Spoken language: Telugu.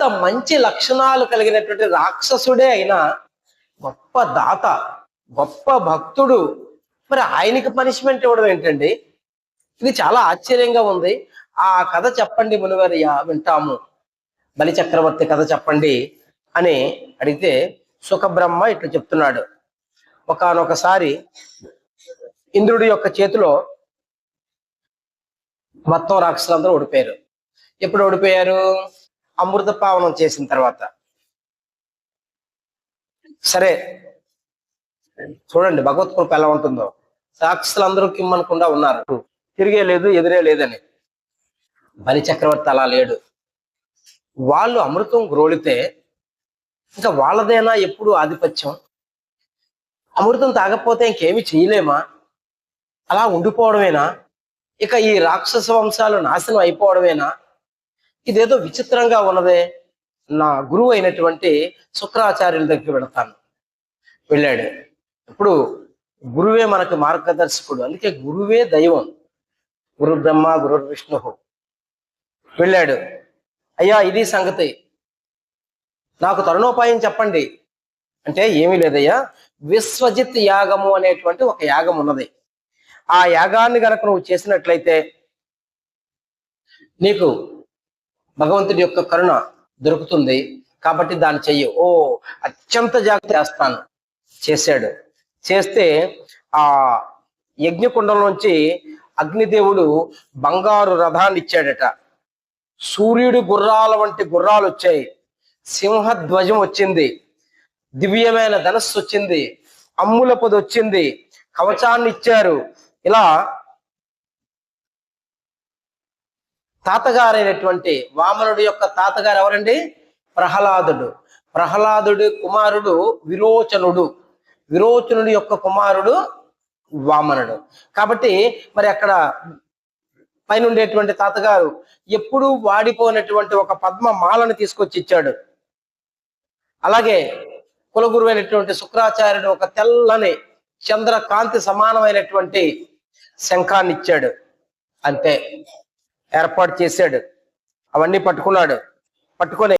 ఎంత మంచి లక్షణాలు కలిగినటువంటి రాక్షసుడే అయినా గొప్ప దాత గొప్ప భక్తుడు. మరి ఆయనకి పనిష్మెంట్ ఇవ్వడం ఏంటండి? ఇది చాలా ఆశ్చర్యంగా ఉంది. ఆ కథ చెప్పండి మునివర్య వింటాము. బలి చక్రవర్తి కథ చెప్పండి అని అడిగితే సుఖబ్రహ్మ ఇట్లు చెప్తున్నాడు. ఒకానొకసారి ఇంద్రుడి యొక్క చేతిలో మొత్తం రాక్షసులందరూ ఓడిపోయారు. ఎప్పుడు ఓడిపోయారు? అమృత పావనం చేసిన తర్వాత. సరే. చూడండి భగవత్ కృప ఎలా ఉంటుందో. రాక్షసులందరూ కిమ్మనకుండా ఉన్నారు. తిరిగే లేదు ఎదురే లేదని. బలి చక్రవర్తి అలా లేడు. వాళ్ళు అమృతం గ్రోలితే ఇంకా వాళ్ళదేనా ఎప్పుడు ఆధిపత్యం? అమృతం తాగకపోతే ఇంకేమి చేయలేమా? అలా ఉండిపోవడమేనా? ఇక ఈ రాక్షస వంశాలు నాశనం అయిపోవడమేనా? ఇదేదో విచిత్రంగా ఉన్నదే. నా గురువు అయినటువంటి శుక్రాచార్యుల దగ్గరికి వెళతాను. వెళ్ళాడు. ఇప్పుడు గురువే మనకు మార్గదర్శకుడు. అందుకే గురువే దైవం. గురు బ్రహ్మ గురు విష్ణు వెళ్ళాడు. అయ్యా ఇది సంగతి. నాకు తరుణోపాయం చెప్పండి. అంటే ఏమీ లేదయ్యా. విశ్వజిత్ యాగము అనేటువంటి ఒక యాగం ఉన్నది. ఆ యాగాన్ని గనక నువ్వు చేసినట్లయితే నీకు భగవంతుడి యొక్క కరుణ దొరుకుతుంది కాబట్టి దాన్ని చెయ్యి. ఓ అత్యంత జాగ్రత్త చేస్తాను. చేశాడు. చేస్తే ఆ యజ్ఞకుండంలోంచి అగ్నిదేవుడు బంగారు రథాన్ని ఇచ్చాడట. సూర్యుడి గుర్రాల వంటి గుర్రాలు వచ్చాయి సింహధ్వజం వచ్చింది. దివ్యమైన ధనస్సు వచ్చింది. అమ్ముల పొది వచ్చింది. కవచాన్ని ఇచ్చారు. ఇలా తాతగారైనటువంటి వామనుడి యొక్క తాతగారు ఎవరండి ప్రహ్లాదుడు. ప్రహ్లాదుడి కుమారుడు విరోచనుడు. విరోచనుడి యొక్క కుమారుడు వామనుడు. కాబట్టి మరి అక్కడ పైన ఉండేటువంటి తాతగారు ఎప్పుడూ వాడిపోయినటువంటి ఒక పద్మ మాలను తీసుకొచ్చి ఇచ్చాడు. అలాగే కులగురు అయినటువంటి శుక్రాచార్యుడు ఒక తెల్లని చంద్రకాంతి సమానమైనటువంటి శంఖాన్ని ఇచ్చాడు అంతే ఏర్పాటు చేశాడు. అవన్నీ పట్టుకున్నాడు. పట్టుకొని